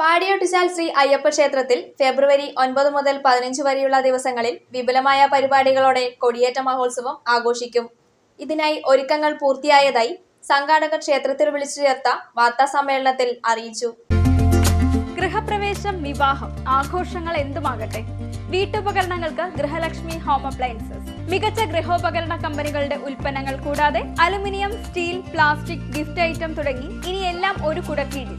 പാടിയൊട്ടിച്ചാൽ ശ്രീ അയ്യപ്പ ക്ഷേത്രത്തിൽ ഫെബ്രുവരി ഒൻപത് മുതൽ പതിനഞ്ച് വരെയുള്ള ദിവസങ്ങളിൽ വിപുലമായ പരിപാടികളോടെ കൊടിയേറ്റ മഹോത്സവം ആഘോഷിക്കും. ഇതിനായി ഒരുക്കങ്ങൾ പൂർത്തിയായതായി സംഘാടകർ ക്ഷേത്രത്തിൽ വിളിച്ചു ചേർത്ത വാർത്താ സമ്മേളനത്തിൽ അറിയിച്ചു. ഗൃഹപ്രവേശം വിവാഹം ആഘോഷങ്ങൾ എന്തുമാകട്ടെ? വീട്ടുപകരണങ്ങൾക്ക് ഗൃഹലക്ഷ്മി ഹോം അപ്ലയൻസസ്. മികച്ച ഗൃഹോപകരണ കമ്പനികളുടെ ഉൽപ്പന്നങ്ങൾ കൂടാതെ aluminium steel plastic gift item തുടങ്ങി ഇനിയെല്ലാം ഒരു കുടക്കീഴിൽ.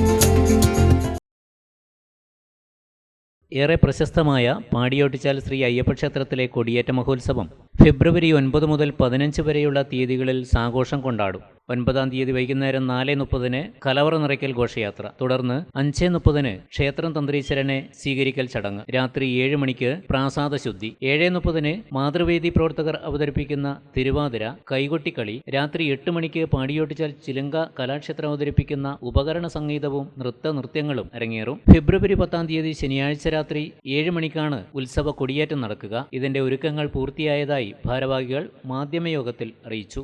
ഏറെ പ്രശസ്തമായ പാടിയോട്ടിച്ചാൽ ശ്രീ അയ്യപ്പ ക്ഷേത്രത്തിലെ കൊടിയേറ്റ മഹോത്സവം ഫെബ്രുവരി ഒൻപത് മുതൽ പതിനഞ്ച് വരെയുള്ള തീയതികളിൽ സാഘോഷം കൊണ്ടാടും. ഒൻപതാം തീയതി വൈകുന്നേരം നാല് മുപ്പതിന് കലവറ നിറയ്ക്കൽ ഘോഷയാത്ര. തുടർന്ന് അഞ്ച് മുപ്പതിന് ക്ഷേത്രം തന്ത്രീശ്വരനെ സ്വീകരിക്കൽ ചടങ്ങ്. രാത്രി ഏഴ് മണിക്ക് പ്രാസാദ ശുദ്ധി ഏഴ് മുപ്പതിന് മാതൃവേദി പ്രവർത്തകർ അവതരിപ്പിക്കുന്ന തിരുവാതിര കൈകൊട്ടിക്കളി. രാത്രി എട്ട് മണിക്ക് പാടിയോട്ടിച്ചാൽ ചിലങ്ക കലാക്ഷേത്രം അവതരിപ്പിക്കുന്ന ഉപകരണ സംഗീതവും നൃത്ത നൃത്യങ്ങളും അരങ്ങേറും. ഫെബ്രുവരി പത്താം തീയതി ശനിയാഴ്ച രാത്രി ഏഴ് മണിക്കാണ് ഉത്സവ കൊടിയേറ്റം നടക്കുക. ഇതിന്റെ ഒരുക്കങ്ങൾ പൂർത്തിയായതായി ഭാരവാഹികൾ മാധ്യമയോഗത്തിൽ അറിയിച്ചു.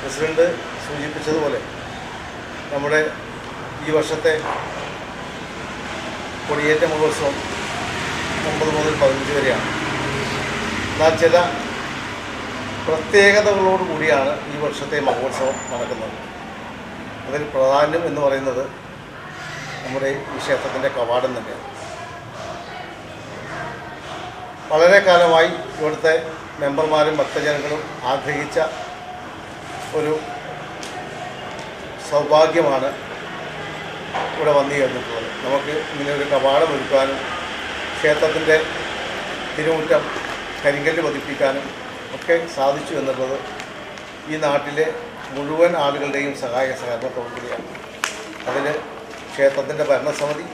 പ്രസിഡന്റ് സൂചിപ്പിച്ചതുപോലെ നമ്മുടെ ഈ വർഷത്തെ കൊടിയേറ്റ മഹോത്സവം ഒമ്പത് മുതൽ പതിനഞ്ച് വരെയാണ്. എന്നാൽ ചില പ്രത്യേകതകളോടുകൂടിയാണ് ഈ വർഷത്തെ മഹോത്സവം നടക്കുന്നത്. അതിൽ പ്രാധാന്യം എന്ന് പറയുന്നത് നമ്മുടെ ഈ ക്ഷേത്രത്തിന്റെ കവാടം തന്നെയാണ് വളരെ കാലമായി ഇവിടുത്തെ മെമ്പർമാരും ഭക്തജനങ്ങളും ആഗ്രഹിച്ച ഒരു സൗഭാഗ്യമാണ് ഇവിടെ വന്നു ചേർന്നിട്ടുള്ളത്. നമുക്ക് ഇങ്ങനെ ഒരു കവാടം ഒരുക്കാനും ക്ഷേത്രത്തിന്റെ തിരുമുറ്റം കരിങ്കല്ല് പതിപ്പിക്കാനും ഒക്കെ സാധിച്ചു എന്നുള്ളത് ഈ നാട്ടിലെ മുഴുവൻ ആളുകളുടെയും സഹായ സഹകരണത്തോടു കൂടിയാണ് അതിൽ ക്ഷേത്രത്തിന്റെ ഭരണസമിതി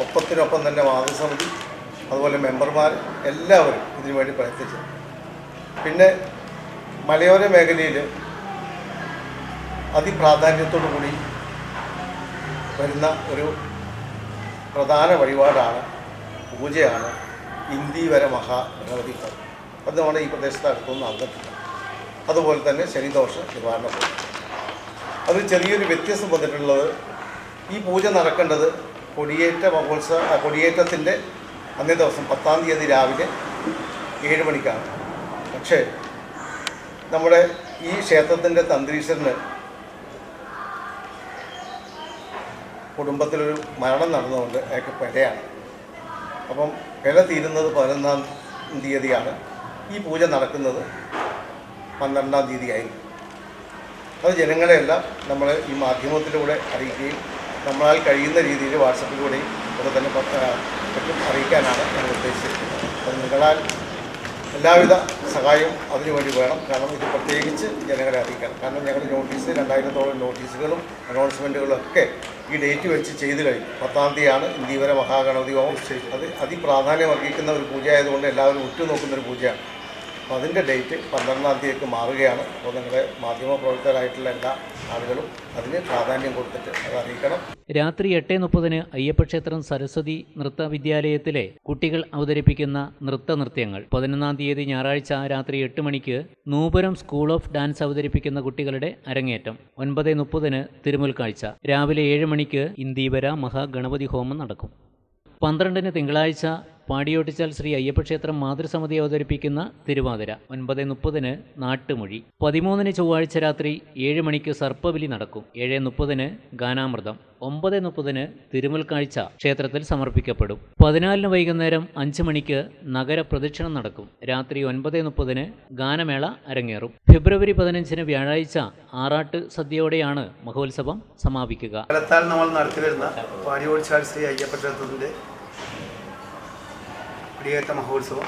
ഒപ്പത്തിനൊപ്പം തന്നെ മാതൃസമിതി അതുപോലെ മെമ്പർമാർ എല്ലാവരും ഇതിനുവേണ്ടി പ്രയത്നിച്ചു പിന്നെ മലയോര മേഖലയിൽ അതിപ്രാധാന്യത്തോടു കൂടി വരുന്ന ഒരു പ്രധാന വഴിപാടാണ് പൂജയാണ് ഇന്ദീവര മഹാഗണപതി അത് നമ്മുടെ ഈ പ്രദേശത്ത് അടുത്തൊന്നും നടന്നിട്ടില്ല. അതുപോലെ തന്നെ ശനിദോഷ നിവാരണ അത് അതിൽ ചെറിയൊരു വ്യത്യാസം വന്നിട്ടുള്ളത് ഈ പൂജ നടക്കേണ്ടത് കൊടിയേറ്റ മഹോത്സവ കൊടിയേറ്റത്തിന്റെ അന്നേ ദിവസം പത്താം തീയതി രാവിലെ ഏഴ് മണിക്കാണ്. പക്ഷേ നമ്മുടെ ഈ ക്ഷേത്രത്തിന്റെ തന്ത്രീശ്വരന് കുടുംബത്തിലൊരു മരണം നടന്നുകൊണ്ട് അയാൾക്ക് പെരയാണ്. അപ്പം പെര തീരുന്നത് പതിനൊന്നാം തീയതിയാണ്. ഈ പൂജ നടക്കുന്നത് പന്ത്രണ്ടാം തീയതിയായിരുന്നു അത് ജനങ്ങളെയെല്ലാം നമ്മൾ ഈ മാധ്യമത്തിലൂടെ അറിയിക്കുകയും നമ്മളാൽ കഴിയുന്ന രീതിയിൽ വാട്സപ്പിലൂടെയും അത് തന്നെ പറ്റും അറിയിക്കാനാണ് ഞാൻ ഉദ്ദേശിച്ചിരിക്കുന്നത്. അത് നിങ്ങളാൽ എല്ലാവിധ സഹായവും അതിനുവേണ്ടി വേണം. കാരണം ഇത് പ്രത്യേകിച്ച് ജനങ്ങളെ അറിയിക്കണം. കാരണം ഞങ്ങളുടെ നോട്ടീസ് രണ്ടായിരത്തോളം നോട്ടീസുകളും അനൗൺസ്മെന്റുകളും ഒക്കെ ഈ ഡേറ്റ് വെച്ച് ചെയ്ത് കഴിഞ്ഞു. പത്താം തീയതിയാണ് ഇന്ത്യവരെ മഹാഗണപതി ഹോം അത് അതിപ്രാധാന്യം അർഹിക്കുന്ന ഒരു പൂജ ആയതുകൊണ്ട് എല്ലാവരും ഉറ്റുനോക്കുന്ന ഒരു പൂജയാണ്. അപ്പോൾ അതിന്റെ ഡേറ്റ് പന്ത്രണ്ടാം തീയതിക്ക് മാറുകയാണ്. അപ്പോൾ നിങ്ങളുടെ മാധ്യമ പ്രവർത്തകരായിട്ടുള്ള എല്ലാ ആളുകളും അതിന് പ്രാധാന്യം കൊടുത്തിട്ട് അത് അറിയിക്കണം. രാത്രി എട്ട് മുപ്പതിന് അയ്യപ്പക്ഷേത്രം സരസ്വതി നൃത്ത വിദ്യാലയത്തിലെ കുട്ടികൾ അവതരിപ്പിക്കുന്ന നൃത്ത നൃത്യങ്ങൾ. പതിനൊന്നാം തീയതി ഞായറാഴ്ച രാത്രി എട്ട് മണിക്ക് നൂപുരം സ്കൂൾ ഓഫ് ഡാൻസ് അവതരിപ്പിക്കുന്ന കുട്ടികളുടെ അരങ്ങേറ്റം. ഒൻപത് മുപ്പതിന് തിരുമുൽക്കാഴ്ച രാവിലെ ഏഴ് മണിക്ക് ഇന്ദീവര മഹാഗണപതി ഹോമം നടക്കും. പന്ത്രണ്ടിന് തിങ്കളാഴ്ച പാടിയോട്ടിച്ചാൽ ശ്രീ അയ്യപ്പക്ഷേത്രം മാതൃസമിതി അവതരിപ്പിക്കുന്ന തിരുവാതിര ഒൻപത് മുപ്പതിന് നാട്ടുമൊഴി. പതിമൂന്നിന് ചൊവ്വാഴ്ച രാത്രി ഏഴ് മണിക്ക് സർപ്പബലി നടക്കും. ഏഴ് മുപ്പതിന് ഗാനാമൃതം. ഒമ്പത് മുപ്പതിന് തിരുമുൽക്കാഴ്ച ക്ഷേത്രത്തിൽ സമർപ്പിക്കപ്പെടും. പതിനാലിന് വൈകുന്നേരം അഞ്ച് മണിക്ക് നഗര പ്രദക്ഷിണം നടക്കും. രാത്രി ഒൻപത് മുപ്പതിന് ഗാനമേള അരങ്ങേറും. ഫെബ്രുവരി പതിനഞ്ചിന് വ്യാഴാഴ്ച ആറാട്ട് സദ്യയോടെയാണ് മഹോത്സവം സമാപിക്കുക. നമ്മൾ നടത്തിവരുന്ന ശ്രീ അയ്യപ്പ ക്ഷേത്രത്തിന്റെ കുടിയേറ്റ മഹോത്സവം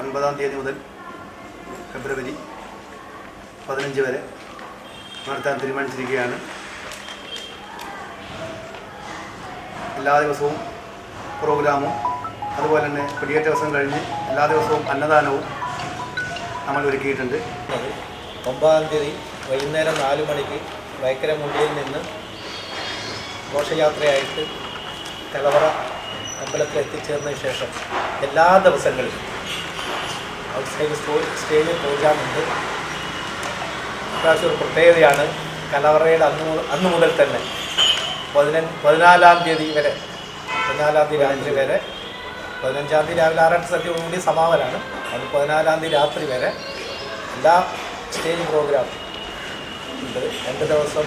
ഒൻപതാം തീയതി മുതൽ ഫെബ്രുവരി പതിനഞ്ച് വരെ നടത്താൻ തീരുമാനിച്ചിരിക്കുകയാണ്. എല്ലാ ദിവസവും പ്രോഗ്രാമും അതുപോലെ തന്നെ കുടിയേറ്റ ദിവസം കഴിഞ്ഞ് എല്ലാ ദിവസവും അന്നദാനവും നമ്മൾ ഒരുക്കിയിട്ടുണ്ട്. ഒമ്പതാം തീയതി വൈകുന്നേരം നാല് മണിക്ക് വൈക്കര മുണ്ടിയിൽ നിന്ന് ഘോഷയാത്രയായിട്ട് കലവറ അമ്പലത്തിൽ എത്തിച്ചേർന്നതിന് ശേഷം എല്ലാ ദിവസങ്ങളിലും ഔട്ട്സൈഡ് സ്റ്റോ സ്റ്റേജിൽ പ്രോഗ്രാമുണ്ട് ഇപ്രാവശ്യം ഒരു പ്രത്യേകതയാണ് കലവറയുടെ അന്ന് അന്ന് മുതൽ തന്നെ പതിന പതിനാലാം തീയതി വരെ പതിനാലാം തീയതി രാത്രി വരെ പതിനഞ്ചാം തീയതി രാവിലെ ആറാട്ട് സദ്യയോടുകൂടി സമാപനമാണ്. അത് പതിനാലാം തീയതി രാത്രി വരെ എല്ലാ സ്റ്റേജ് പ്രോഗ്രാം ഉണ്ട്. രണ്ട് ദിവസം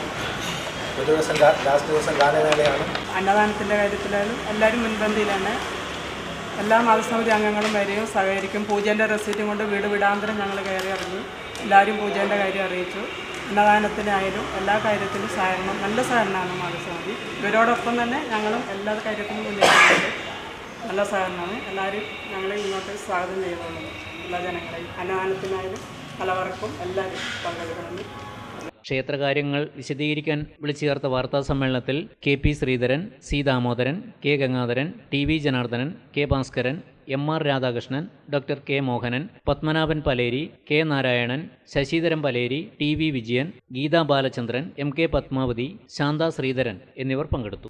ഒരു ദിവസം ലാസ്റ്റ് ദിവസം ഗാനമേളയാണ്. അന്നദാനത്തിന്റെ കാര്യത്തിലായാലും എല്ലാവരും മുൻപന്തിയിലാണ്. എല്ലാ മതസമിതി അംഗങ്ങളും വരികയും സഹകരിക്കും. പൂജേന്റെ റെസീറ്റും കൊണ്ട് വീട് വിടാന്തരം ഞങ്ങൾ കയറി ഇറങ്ങി. എല്ലാവരും പൂജേന്റെ കാര്യം അറിയിച്ചു. അന്നദാനത്തിനായാലും എല്ലാ കാര്യത്തിലും സഹകരണം നല്ല സഹകരണമാണ് മതസമിതി. ഇവരോടൊപ്പം തന്നെ ഞങ്ങളും എല്ലാ കാര്യത്തിലും മുന്നേറുന്നുണ്ട്. നല്ല സഹകരണമാണ്. എല്ലാവരും ഞങ്ങളെ ഇങ്ങോട്ട് സ്വാഗതം ചെയ്തോളുന്നു എല്ലാ ജനങ്ങളെയും. അന്നദാനത്തിനായാലും പലവർക്കും എല്ലാവരും പങ്കെടുക്കണമെന്ന് ക്ഷേത്രകാര്യങ്ങൾ വിശദീകരിക്കാൻ വിളിച്ചു ചേർത്ത വാർത്താ സമ്മേളനത്തിൽ K P Sreedharan C Damodaran K Gangadharan T V Janardhanan K Bhaskaran M R Radhakrishnan doctor K Mohanan Padmanabhan Paleri K Narayanan Sasidharan Paleri T V Vijayan Geetha Balachandran M K Padmavathi Santha Sreedharan എന്നിവർ പങ്കെടുത്തു.